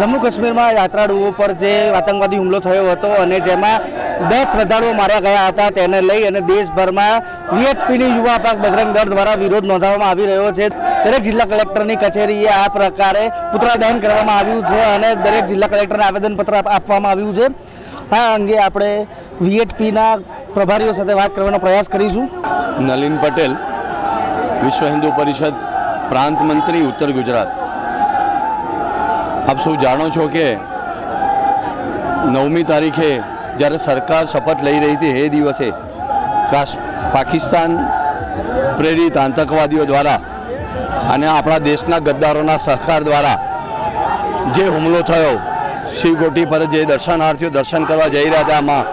જમ્મુ કાશ્મીરમાં યાત્રાળુઓ પર જે આતંકવાદી હુમલો થયો હતો અને જેમાં દસ શ્રદ્ધાળુઓ માર્યા ગયા હતા, તેને લઈ અને દેશભરમાં વીએચપીની યુવા પાક બજરંગ દળ દ્વારા વિરોધ નોંધાવવામાં આવી રહ્યો છે. દરેક જિલ્લા કલેક્ટરની કચેરીએ આ પ્રકારે પુતળા દહન કરવામાં આવ્યું છે અને દરેક જિલ્લા કલેક્ટરને આવેદનપત્ર આપવામાં આવ્યું છે. આ અંગે આપણે વીએચપીના પ્રભારીઓ સાથે વાત કરવાનો પ્રયાસ કરીશું. નલિન પટેલ, વિશ્વ હિન્દુ પરિષદ પ્રાંત મંત્રી ઉત્તર ગુજરાત. આપ સૌ જાણો છો કે નવમી તારીખે જ્યારે સરકાર શપથ લઈ રહી હતી એ દિવસે પાકિસ્તાન પ્રેરિત આતંકવાદીઓ દ્વારા અને આપણા દેશના ગદ્દારોના સહકાર દ્વારા જે હુમલો થયો શિવગોટી પર જે દર્શનાર્થીઓ દર્શન કરવા જઈ રહ્યા હતા, આમાં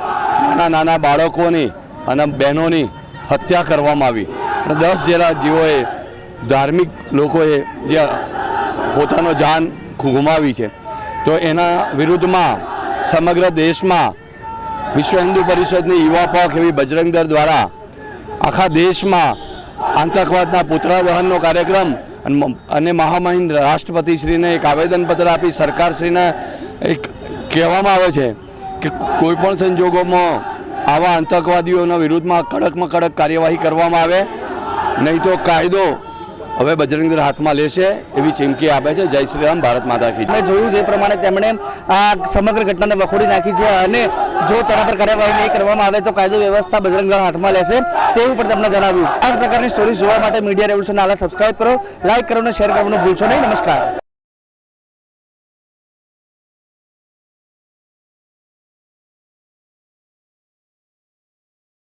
નાના નાના બાળકોની અને બહેનોની હત્યા કરવામાં આવી. અને દસ જેટલા જીવોએ ધાર્મિક લોકોએ જે પોતાનો જાન ગુમાવી છે. તો એના વિરુદ્ધમાં સમગ્ર દેશમાં વિશ્વ હિન્દુ પરિષદની યુવા પક્ષ એવી બજરંગ દળ દ્વારા આખા દેશમાં આતંકવાદના પુતળા કાર્યક્રમ અને મહામહિમ રાષ્ટ્રપતિશ્રીને એક આવેદનપત્ર આપી સરકારશ્રીને એક કહેવામાં આવે છે કે, કોઈપણ સંજોગોમાં આવા આતંકવાદીઓના વિરુદ્ધમાં કડકમાં કડક કાર્યવાહી કરવામાં આવે. નહીં તો કાયદો હવે બજરંગ દળ હાથમાં લેશે એવી ચીમકી આપે છે. જય શ્રી રામ, ભારત માતા કી મેં જોયું જે પ્રમાણે તેમણે આ સમગ્ર ઘટનાને વખોડી નાખી છે અને જો તેના પર કાર્યવાહી નહીં કરવામાં આવે તો કાયદો વ્યવસ્થા બજરંગ દળ હાથમાં લેશે તેવું પણ તેમણે જણાવ્યું. આ પ્રકારની સ્ટોરીઝ જોવા માટે મીડિયા રેવલ્યુશન આલા સબસ્ક્રાઇબ કરો લાઇક કરો અને શેર કરવાનું ભૂલશો નહીં. નમસ્કાર.